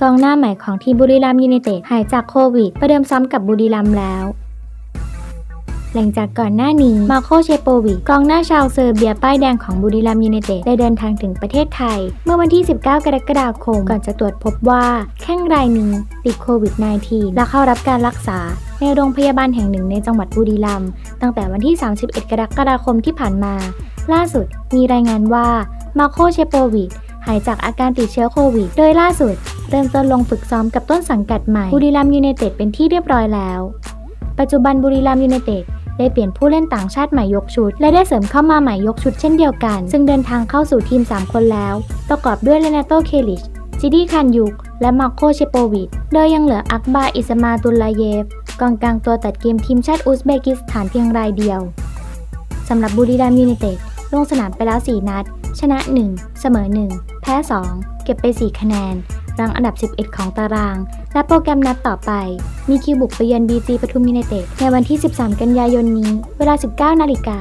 กองหน้าใหม่ของทีมบุรีรัมย์ยูไนเต็ดหายจากโควิด ประเดิมซ้อมกับบุรีรัมย์แล้ว หลังจากก่อนหน้านี้มาโคเชโปวิกองหน้าชาวเซอร์เบียป้ายแดงของบุรีรัมย์ยูไนเต็ดได้เดินทางถึงประเทศไทย เมื่อวันที่ 19 กรกฎาคม ก่อนจะตรวจพบว่าแข้งรายนี้ติดโควิด -19 และเข้ารับการรักษาในโรงพยาบาลแห่งหนึ่งในจังหวัดบุรีรัมย์ตั้งแต่วันที่ 31 กรกฎาคมที่ผ่านมา ล่าสุดมีรายงานว่ามาโคเชโปวิชหายจากอาการติดเชื้อโควิด โดยล่าสุด เริ่มต้นลงฝึกซ้อมกับต้นสังกัดใหม่บุรีรัมยูไนเต็ดเป็นที่เรียบร้อยแล้ว ปัจจุบันบุรีรัมยูไนเต็ดได้เปลี่ยนผู้เล่นต่างชาติใหม่ยกชุด และได้เสริมเข้ามาใหม่ยกชุดเช่นเดียวกัน ซึ่งเดินทางเข้าสู่ทีม 3 คนแล้ว ประกอบด้วยเลนาโตเคลิชจิดี้คันยุก และมาโคเชโปวิชโดยยังเหลืออักบาอิสมาตุลลาเยฟกองกลางตัวตัดเกมทีมชาติอุซเบกิสถานเพียงรายเดียวสำหรับบุรีรัมย์ยูไนเต็ด ลงสนามไปแล้ว 4 นัด ชนะ 1 เสมอ 1 แพ้ 2 เก็บไป 4 คะแนน รังอันดับ 11 ของตาราง และโปรแกรมนัดต่อไป มีคิวบุกไปเยือนบีจีปทุมยูไนเต็ดในวันที่ 13 กันยายนนี้ เวลา 19 นาฬิกา